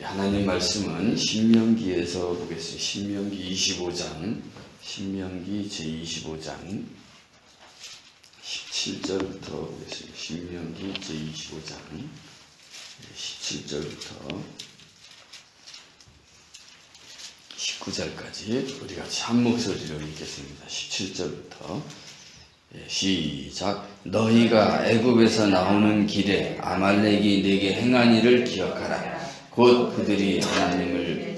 하나님 말씀은 신명기에서 보겠습니다. 신명기 25장, 신명기 제25장 17절부터 보겠습니다. 신명기 제25장 17절부터 19절까지 우리 같이 한 목소리로 읽겠습니다. 17절부터 예, 시작 너희가 애굽에서 나오는 길에 아말렉이 내게 행한 일을 기억하라 곧 그들이 하나님을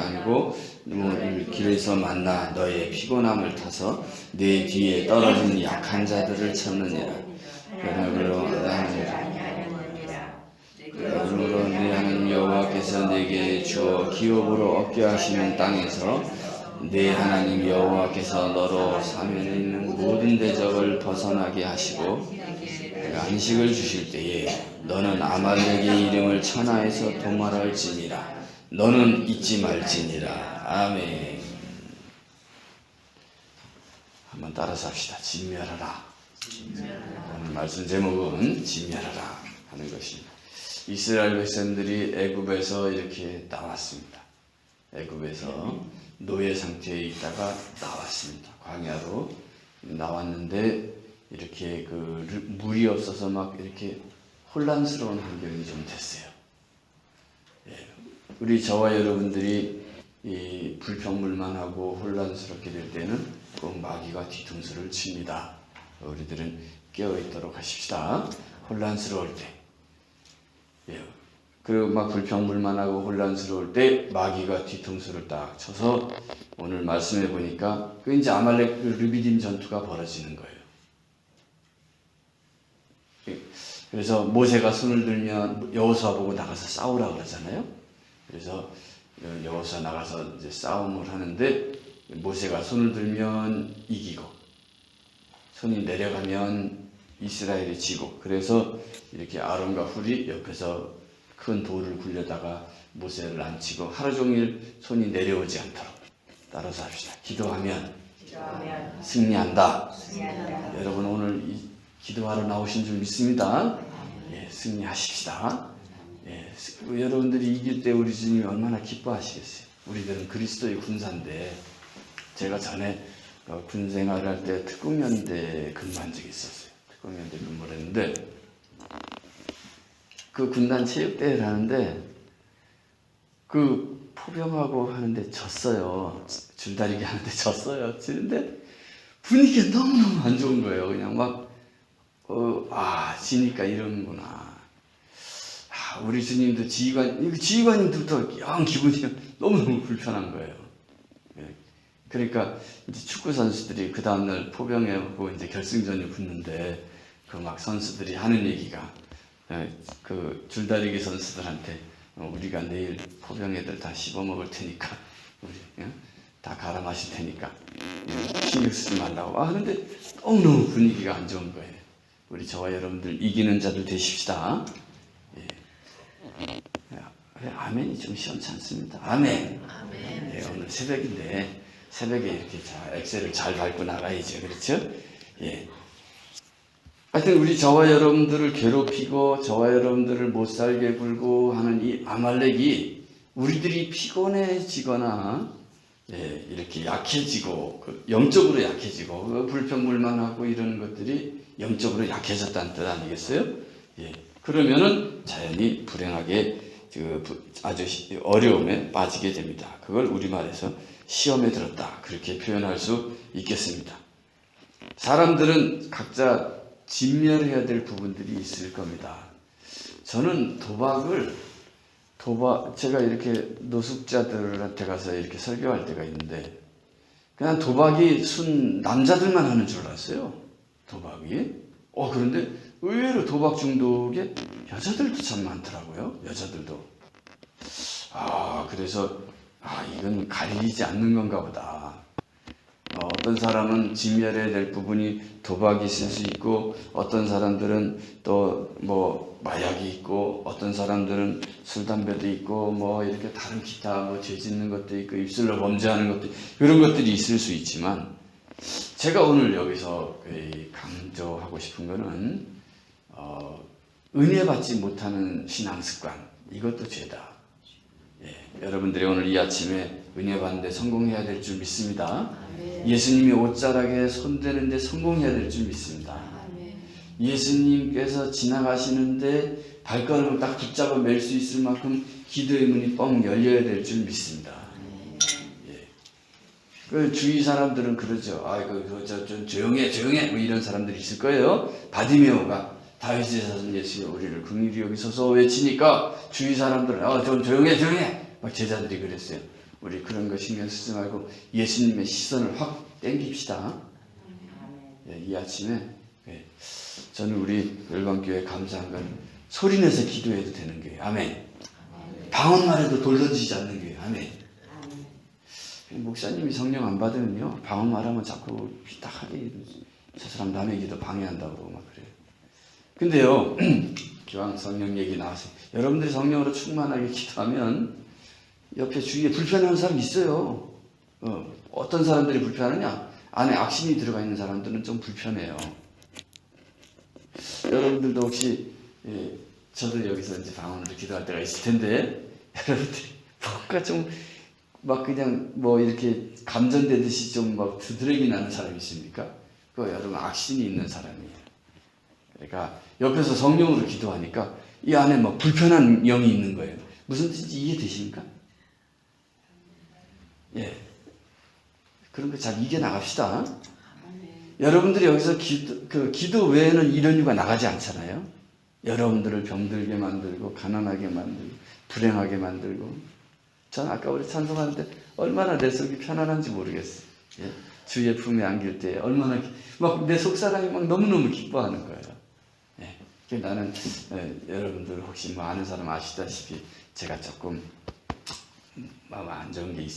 아니고 뭐 길에서 만나 너의 피곤함을 타서 내 뒤에 떨어진 약한 자들을 찾느니라. 그러므로 그러므로 내 하나님 여호와께서 내게 주어 기업으로 얻게 하시는 땅에서 내 하나님 여호와께서 너로 사면에 있는 모든 대적을 벗어나게 하시고 안식을 주실 때에 너는 아말렉의 이름을 천하에서 도말할지니라. 너는 잊지 말지니라. 아멘. 한번 따라서 합시다. 진멸하라. 오늘 말씀 제목은 진멸하라 하는 것입니다. 이스라엘 백성들이 애굽에서 이렇게 나왔습니다. 애굽에서 노예 상태에 있다가 나왔습니다. 광야로 나왔는데 이렇게 그 물이 없어서 막 이렇게 혼란스러운 환경이 좀 됐어요. 예, 우리 저와 여러분들이 이 불평불만하고 혼란스럽게 될 때는 꼭 마귀가 뒤통수를 칩니다. 우리들은 깨어 있도록 하십시다. 혼란스러울 때. 예, 그리고 막 불평불만 하고 혼란스러울 때 마귀가 뒤통수를 딱 쳐서 오늘 말씀해 보니까 그 이제 아말렉 그 르비딤 전투가 벌어지는 거예요. 그래서 모세가 손을 들면 여호수아 보고 나가서 싸우라 그러잖아요. 그래서 여호수아 나가서 이제 싸움을 하는데 모세가 손을 들면 이기고 손이 내려가면 이스라엘이 지고 그래서 이렇게 아론과 훌이 옆에서 큰 돌을 굴려다가 모세를 앉히고 하루 종일 손이 내려오지 않도록 따라서 합시다. 기도하면, 승리한다. 승리한다. 여러분 오늘 이 기도하러 나오신 줄 믿습니다. 예, 승리하십시다. 예, 스- 여러분들이 이길 때 우리 주님이 얼마나 기뻐하시겠어요. 우리들은 그리스도의 군사인데 제가 전에 어, 군 생활할 때 특공연대 근무한 적이 있었어요. 특공연대 근무를 했는데 그 군단 체육대회를 하는데 그 포병하고 하는데 졌어요. 줄다리기 하는데 졌어요. 지는데 분위기가 너무너무 안 좋은 거예요. 그냥 막, 지니까 이러는구나. 아, 우리 주님도 지휘관, 이거 지휘관님들부터 영 기분이 너무너무 불편한 거예요. 예. 그러니까 이제 축구 선수들이 그 다음날 포병에 오고 이제 결승전에 붙는데 그 막 선수들이 하는 얘기가 예, 그 줄다리기 선수들한테 어, 우리가 내일 포병 애들 다 씹어 먹을 테니까 우리 예? 다 갈아 마실 테니까 예, 신경 쓰지 말라고 아 근데 너무너무 분위기가 안 좋은 거예요 우리 저와 여러분들 이기는 자들 되십시다. 예. 예, 아멘이 좀 시원치 않습니다. 아멘. 예, 오늘 새벽인데 새벽에 이렇게 자, 엑셀을 잘 밟고 나가야죠. 그렇죠? 예. 하여튼 우리 저와 여러분들을 괴롭히고 저와 여러분들을 못 살게 굴고 하는 이 아말렉이 우리들이 피곤해지거나 예, 이렇게 약해지고 그 영적으로 약해지고 그 불평불만하고 이런 것들이 영적으로 약해졌다는 뜻 아니겠어요? 예. 그러면은 자연히 불행하게 그 부- 아주 시- 어려움에 빠지게 됩니다. 그걸 우리말에서 시험에 들었다 그렇게 표현할 수 있겠습니다. 사람들은 각자 진멸해야 될 부분들이 있을 겁니다. 저는 도박을 도박 제가 이렇게 노숙자들한테 가서 이렇게 설교할 때가 있는데 그냥 도박이 순 남자들만 하는 줄 알았어요. 도박이. 어 그런데 의외로 도박 중독에 여자들도 참 많더라고요. 여자들도. 아 그래서 아 이건 가리지 않는 건가 보다. 어, 어떤 사람은 진멸해야 될 부분이 도박이 있을 수 있고 어떤 사람들은 또 뭐 마약이 있고 어떤 사람들은 술 담배도 있고 뭐 이렇게 다른 기타 뭐 죄 짓는 것도 있고 입술로 범죄하는 것도 있고 이런 것들이 있을 수 있지만 제가 오늘 여기서 그 강조하고 싶은 거는 어, 은혜 받지 못하는 신앙 습관 이것도 죄다. 여러분들이 오늘 이 아침에 은혜 받는데 성공해야 될 줄 믿습니다. 아멘. 예수님이 옷자락에 손대는데 성공해야 될 줄 믿습니다. 아멘. 예수님께서 지나가시는데 발걸음을 딱 붙잡아 맬 수 있을 만큼 기도의 문이 뻥 열려야 될 줄 믿습니다. 예. 그 주위 사람들은 그러죠. 아이고 저좀 조용해 조용해 뭐 이런 사람들이 있을 거예요. 바디메오가 다윗의 자손 예수여 우리를 긍휼히 여기소서 외치니까 주위 사람들은 아 좀 조용해 조용해 막 제자들이 그랬어요. 우리 그런 거 신경 쓰지 말고 예수님의 시선을 확 땡깁시다. 예, 이 아침에 예, 저는 우리 열방교회 감사한 건 소리내서 기도해도 되는 거예요. 아멘. 방언만 해도 돌 던지지 않는 거예요. 아멘. 목사님이 성령 안 받으면요 방언 말하면 자꾸 삐딱하게 저 사람 남의 기도 방해한다고 막 그래요. 근데요 기왕 성령 얘기 나와서 여러분들이 성령으로 충만하게 기도하면 옆에 주위에 불편한 사람 있어요. 어, 어떤 사람들이 불편하냐? 안에 악신이 들어가 있는 사람들은 좀 불편해요. 여러분들도 혹시 예, 저도 여기서 이제 방언으로 기도할 때가 있을 텐데 여러분들이 뭔가 좀 막 그냥 뭐 이렇게 감전되듯이 좀 막 두드러기 나는 사람이 있습니까? 그거 여러분 악신이 있는 사람이에요. 그러니까 옆에서 성령으로 기도하니까 이 안에 막 불편한 영이 있는 거예요. 무슨 뜻인지 이해되십니까? 예. 그런 거 잘 이겨 나갑시다. 아멘. 여러분들이 여기서 기도, 그 기도 외에는 이런 이유가 나가지 않잖아요. 여러분들을 병들게 만들고 가난하게 만들고 불행하게 만들고 전 아까 우리 찬송하는데 얼마나 내 속이 편안한지 모르겠어요. 예. 주의 품에 안길 때 얼마나 막 내 속사람이 막 너무너무 기뻐하는 거예요. 예. 그래서 나는 예, 여러분들 혹시 뭐 아는 사람 아시다시피 제가 조금 마음 안 좋은 게 있,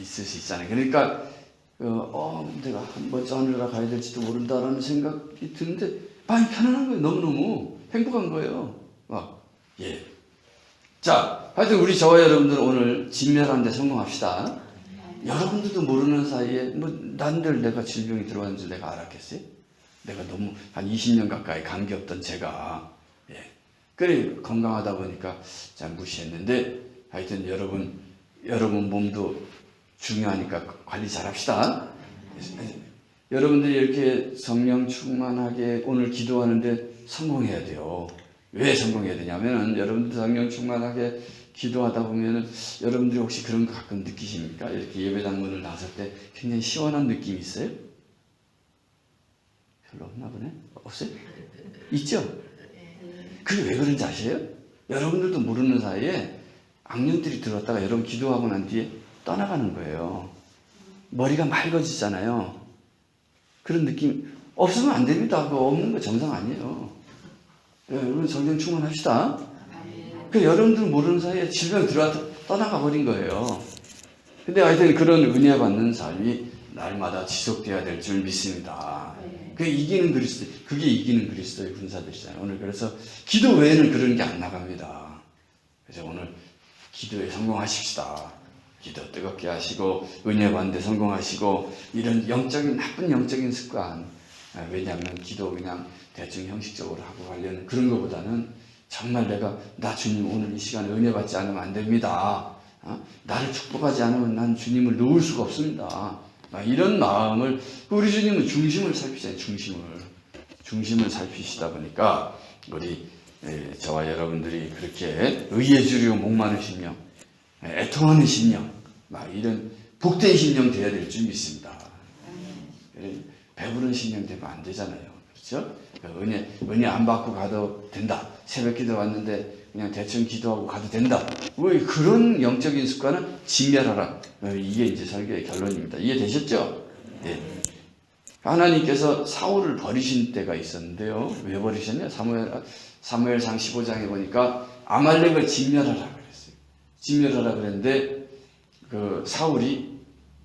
있을 수 있잖아요. 그러니까 어, 어, 내가 한번 하늘나라 가야 될지도 모른다라는 생각이 드는데 마음이 편안한 거예요. 너무너무 행복한 거예요. 막 예. 자, 하여튼 우리 저와 여러분들 오늘 진멸하는데 성공합시다. 여러분들도 모르는 사이에 뭐 난들 내가 질병이 들어왔는 줄 내가 알았겠어요? 내가 너무 한 20년 가까이 감기 없던 제가 예. 그래 건강하다 보니까 잘 무시했는데 하여튼 여러분 여러분 몸도 중요하니까 관리 잘합시다. 여러분들이 이렇게 성령 충만하게 오늘 기도하는데 성공해야 돼요. 왜 성공해야 되냐면은 여러분들 성령 충만하게 기도하다 보면은 여러분들이 혹시 그런 거 가끔 느끼십니까? 이렇게 예배당 문을 나설 때 굉장히 시원한 느낌이 있어요? 별로 없나 보네? 없어요? 있죠? 그게 왜 그런지 아세요? 여러분들도 모르는 사이에 악령들이 들어왔다가 여러분 기도하고 난 뒤에 떠나가는 거예요. 머리가 맑아지잖아요. 그런 느낌 없으면 안 됩니다. 그거 없는 거 정상 아니에요. 예, 여러분 성경 충만합시다. 그 여러분들 모르는 사이에 질병 들어왔다 떠나가 버린 거예요. 근데 하여튼 그런 은혜 받는 삶이 날마다 지속돼야 될 줄 믿습니다. 그 이기는 그리스도, 그게 이기는 그리스도의 군사들이잖아요. 오늘 그래서 기도 외에는 그런 게 안 나갑니다. 그래서 오늘 기도에 성공하십시다. 기도 뜨겁게 하시고 은혜 받는 데 성공하시고 이런 영적인 나쁜 영적인 습관 아, 왜냐하면 기도 그냥 대충 형식적으로 하고 가려는 그런 것보다는 정말 내가 나 주님 오늘 이 시간에 은혜 받지 않으면 안 됩니다. 어? 나를 축복하지 않으면 난 주님을 놓을 수가 없습니다. 막 이런 마음을 우리 주님은 중심을 살피잖아요. 중심을 중심을 살피시다 보니까 우리 예, 저와 여러분들이 그렇게 의에 주려 목마른 심령, 예, 애통하는 심령, 막 이런 복된 심령 돼야 될 줄 믿습니다. 예, 배부른 심령 되면 안 되잖아요. 그렇죠? 그러니까 은혜, 은혜 안 받고 가도 된다. 새벽 기도 왔는데 그냥 대충 기도하고 가도 된다. 왜 그런 영적인 습관은 진멸하라. 어, 이게 이제 설교의 결론입니다. 이해되셨죠? 예. 하나님께서 사울을 버리신 때가 있었는데요. 왜 버리셨냐? 사무엘, 사무엘상 15장에 보니까 아말렉을 진멸하라 그랬어요. 진멸하라 그랬는데 그 사울이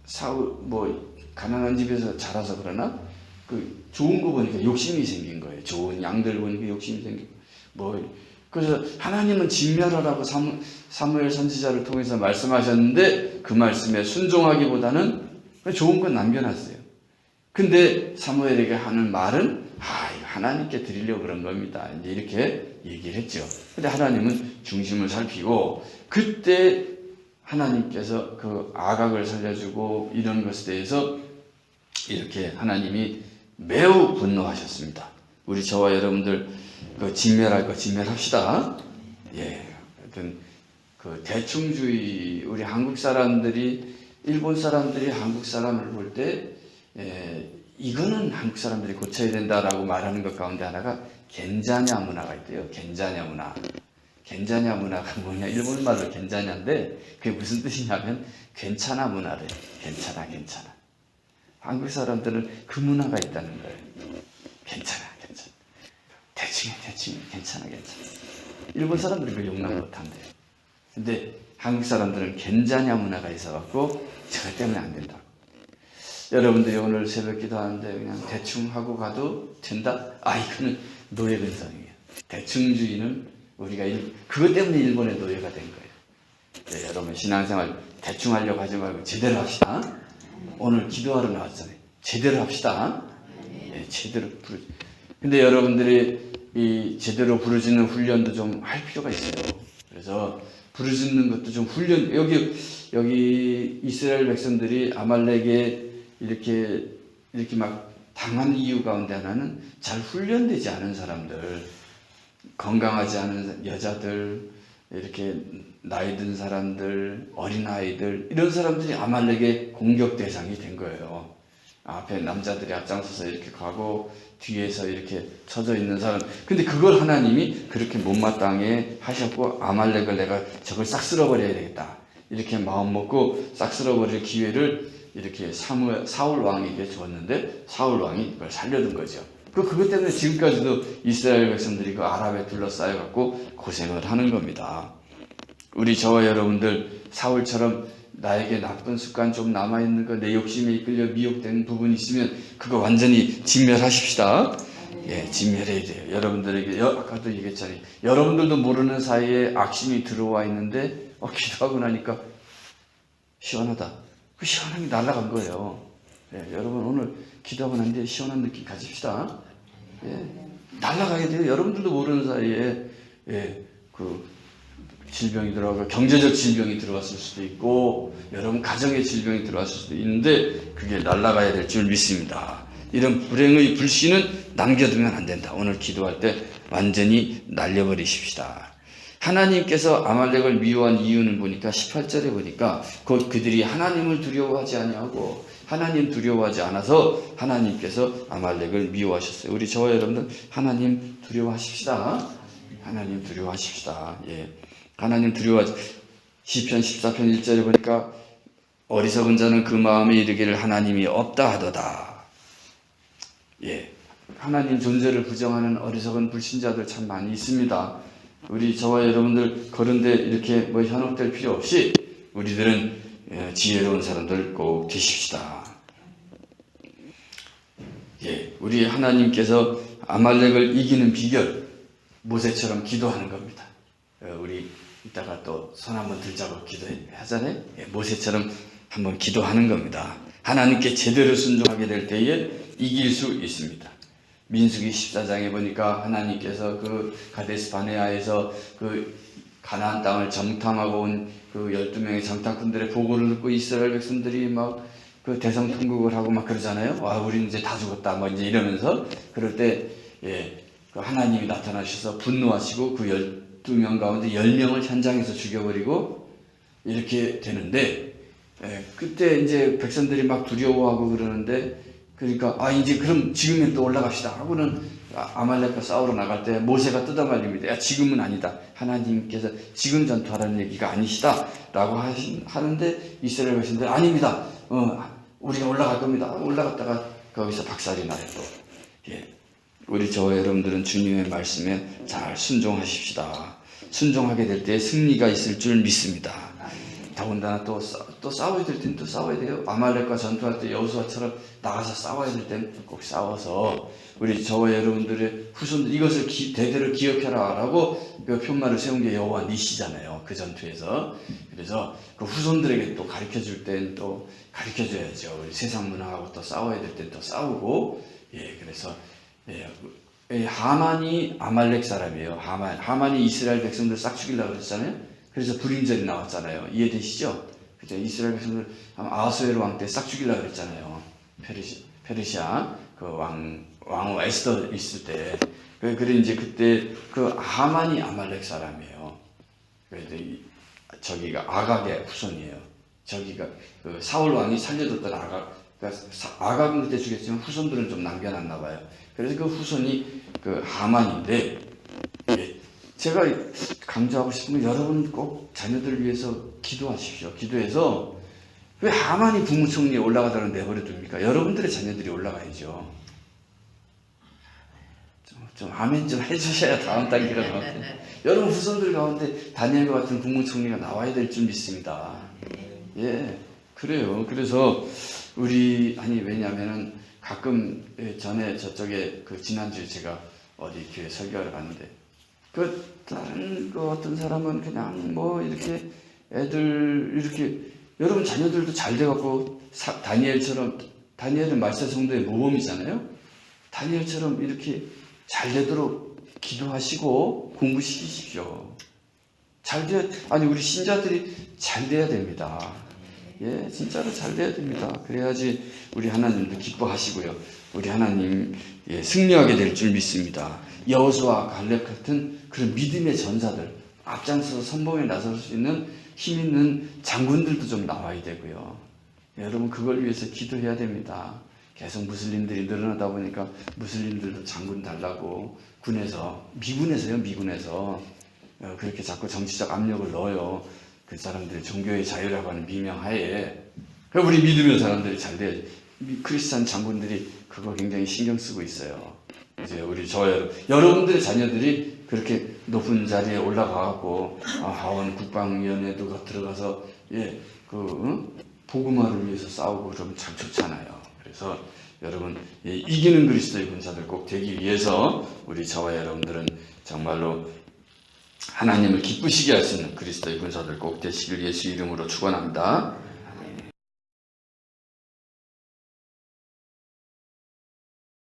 사울 뭐 가난한 집에서 자라서 그러나 그 좋은 거 보니까 욕심이 생긴 거예요. 좋은 양들 보니까 욕심이 생기고 뭐 그래서 하나님은 진멸하라고 사무, 사무엘 선지자를 통해서 말씀하셨는데 그 말씀에 순종하기보다는 좋은 건 남겨놨어요. 근데 사무엘에게 하는 말은 아 하나님께 드리려고 그런 겁니다. 이제 이렇게 얘기를 했죠. 근데 하나님은 중심을 살피고 그때 하나님께서 그 아각을 살려주고 이런 것에 대해서 이렇게 하나님이 매우 분노하셨습니다. 우리 저와 여러분들 그 진멸할 거 진멸합시다. 예, 하여튼 그 대충주의 우리 한국 사람들이 일본 사람들이 한국 사람을 볼때 예, 이거는 한국 사람들이 고쳐야 된다라고 말하는 것 가운데 하나가 겐자냐 문화가 있대요. 겐자냐 문화. 겐자냐 문화가 뭐냐 일본 말로 겐자냐인데 그게 무슨 뜻이냐면 괜찮아 문화래. 괜찮아 괜찮아. 한국 사람들은 그 문화가 있다는 거예요. 괜찮아 괜찮아. 대충 해, 대충 해. 괜찮아 괜찮아. 일본 사람들은 그 용납 못 한대요. 근데 한국 사람들은 겐자냐 문화가 있어갖고 저 때문에 안 된다. 여러분들이 오늘 새벽 기도하는데 그냥 대충 하고 가도 된다? 아 이거는 노예 근성이에요. 대충주의는 우리가 일, 그것 때문에 일본의 노예가 된 거예요. 네, 여러분 신앙생활 대충 하려고 하지 말고 제대로 합시다. 오늘 기도하러 나왔잖아요. 제대로 합시다. 예, 제대로 부르. 근데 여러분들이 이 제대로 부르짖는 훈련도 좀 할 필요가 있어요. 그래서 부르짖는 것도 좀 훈련 여기 여기 이스라엘 백성들이 아말렉에 이렇게 이렇게 막 당한 이유 가운데 하나는 잘 훈련되지 않은 사람들, 건강하지 않은 여자들, 이렇게 나이 든 사람들, 어린 아이들 이런 사람들이 아말렉의 공격 대상이 된 거예요. 앞에 남자들이 앞장서서 이렇게 가고 뒤에서 이렇게 쳐져 있는 사람. 근데 그걸 하나님이 그렇게 못마땅해 하셨고 아말렉을 내가 저걸 싹 쓸어버려야 되겠다. 이렇게 마음 먹고 싹 쓸어버릴 기회를 이렇게 사울 왕에게 줬는데 사울 왕이 그걸 살려둔 거죠. 그 그것 때문에 지금까지도 이스라엘 백성들이 그 아랍에 둘러싸여 갖고 고생을 하는 겁니다. 우리 저와 여러분들 사울처럼 나에게 나쁜 습관 좀 남아 있는 거 내 욕심에 이끌려 미혹된 부분 있으면 그거 완전히 진멸하십시다. 예, 진멸해야 돼요. 여러분들에게 여, 아까도 얘기했잖아요. 여러분들도 모르는 사이에 악심이 들어와 있는데 어, 기도하고 나니까 시원하다. 그 시원함이 날아간 거예요. 예, 여러분 오늘 기도하고 난 뒤에 시원한 느낌 가집시다. 예, 날아가야 돼요. 여러분들도 모르는 사이에 예, 그 질병이 들어가고 경제적 질병이 들어왔을 수도 있고 여러분 가정의 질병이 들어왔을 수도 있는데 그게 날아가야 될 줄 믿습니다. 이런 불행의 불씨는 남겨두면 안 된다. 오늘 기도할 때 완전히 날려버리십시다. 하나님께서 아말렉을 미워한 이유는 보니까 18절에 보니까 곧 그들이 하나님을 두려워하지 아니하고 하나님 두려워하지 않아서 하나님께서 아말렉을 미워하셨어요. 우리 저와 여러분들 하나님 두려워하십시다. 하나님 두려워하십시다. 예. 하나님 두려워하지. 시편 14편 1절에 보니까 어리석은 자는 그 마음에 이르기를 하나님이 없다 하도다. 예. 하나님 존재를 부정하는 어리석은 불신자들 참 많이 있습니다. 우리 저와 여러분들 그런데 이렇게 뭐 현혹될 필요 없이 우리들은 예, 지혜로운 사람들 꼭 되십시다. 예, 우리 하나님께서 아말렉을 이기는 비결 모세처럼 기도하는 겁니다. 어, 우리 이따가 또 손 한번 들자고 기도하잖아요. 예, 모세처럼 한번 기도하는 겁니다. 하나님께 제대로 순종하게 될 때에 이길 수 있습니다. 민수기 14장에 보니까 하나님께서 그 가데스 바네아에서 그 가나안 땅을 정탐하고 온 그 12명의 정탐꾼들의 보고를 듣고 이스라엘 백성들이 막 그 대성 통곡을 하고 막 그러잖아요. 와, 우리는 이제 다 죽었다. 뭐 이제 이러면서 그럴 때 예, 그 하나님이 나타나셔서 분노하시고 그 12명 가운데 10명을 현장에서 죽여버리고 이렇게 되는데 예, 그때 이제 백성들이 막 두려워하고 그러는데 그러니까 아 이제 그럼 지금은 또 올라갑시다 하고는 아- 아말렉과 싸우러 나갈 때 모세가 뜯어말립니다. 야 지금은 아니다. 하나님께서 지금 전투하라는 얘기가 아니시다라고 하신, 하는데 이스라엘 백성들 아닙니다. 어, 우리가 올라갈 겁니다. 올라갔다가 거기서 박살이 나요 또. 예. 우리 저와 여러분들은 주님의 말씀에 잘 순종하십시다. 순종하게 될 때 승리가 있을 줄 믿습니다. 더군다나 또, 싸, 또 싸워야 될 땐 또 싸워야 돼요. 아말렉과 전투할 때 여호수아처럼 나가서 싸워야 될 땐 꼭 싸워서 우리 저와 여러분들의 후손들 이것을 기- 대대로 기억해라라고 그 편말을 세운 게 여호와 니시잖아요. 그 전투에서 그래서 그 후손들에게 또 가르쳐 줄 땐 또 가르쳐 줘야죠. 우리 세상 문화하고 또 싸워야 될 땐 또 싸우고 예 그래서 예, 예, 하만이 아말렉 사람이에요. 하만 하만이 이스라엘 백성들 싹 죽이려고 그랬잖아요. 그래서 불임절이 나왔잖아요. 이해되시죠? 그죠? 이스라엘 백성들 아마 아하수에로 왕때 싹 죽이려고 그랬잖아요. 페르시, 페르시아 그 왕 왕후 에스더 있을 때. 그- 그래 이제 그때 그 하만이 아말렉 사람이에요. 그래도 이- 저기가 아각의 후손이에요. 저기가 그 사울 왕이 살려뒀던 아각, 그러니까 사- 아각은 그때 죽였지만 후손들은 좀 남겨놨나 봐요. 그래서 그 후손이 그 하만인데 예, 제가 강조하고 싶은 건 여러분 꼭 자녀들을 위해서 기도하십시오. 기도해서 왜 하만이 국무총리에 올라가다가 내버려 둡니까? 여러분들의 자녀들이 올라가야죠. 좀, 좀 아멘 좀 해주셔야 다음 단계가 나오거든요. 여러분 후손들 가운데 다니엘과 같은 국무총리가 나와야 될 줄 믿습니다. 예, 그래요. 그래서 우리 아니 왜냐하면은 가끔 예, 전에 저쪽에 그 지난주에 제가 어디 교회 설교하러 갔는데 그 다른 그 어떤 사람은 그냥 뭐 이렇게 애들 이렇게 여러분 자녀들도 잘 돼갖고 사- 다니엘처럼 다니엘은 말세 성도의 모범이잖아요. 다니엘처럼 이렇게 잘 되도록 기도하시고 공부시키십시오. 잘 돼, 아니, 우리 신자들이 잘 돼야 됩니다. 예, 진짜로 잘 돼야 됩니다. 그래야지 우리 하나님도 기뻐하시고요. 우리 하나님, 예, 승리하게 될 줄 믿습니다. 여호수아 갈렙 같은 그런 믿음의 전사들, 앞장서서 선봉에 나설 수 있는 힘 있는 장군들도 좀 나와야 되고요. 예, 여러분, 그걸 위해서 기도해야 됩니다. 계속 무슬림들이 늘어나다 보니까 무슬림들도 장군 달라고 군에서 미군에서요 미군에서 어, 그렇게 자꾸 정치적 압력을 넣어요 그 사람들이 종교의 자유라고 하는 미명하에 그 우리 믿으면 사람들이 잘 돼. 미- 크리스찬 장군들이 그거 굉장히 신경 쓰고 있어요. 이제 우리 저 여러- 여러분들의 자녀들이 그렇게 높은 자리에 올라가갖고 아, 하원 국방위원회도 가- 들어가서 예 그 응? 복음화를 위해서 싸우고 그러면 참 좋잖아요. 그래서 여러분 예, 이기는 그리스도의 군사들 꼭 되기 위해서 우리 저와 여러분들은 정말로 하나님을 기쁘시게 있는 그리스도의 군사들 꼭 되시길 예수 이름으로 축원합니다.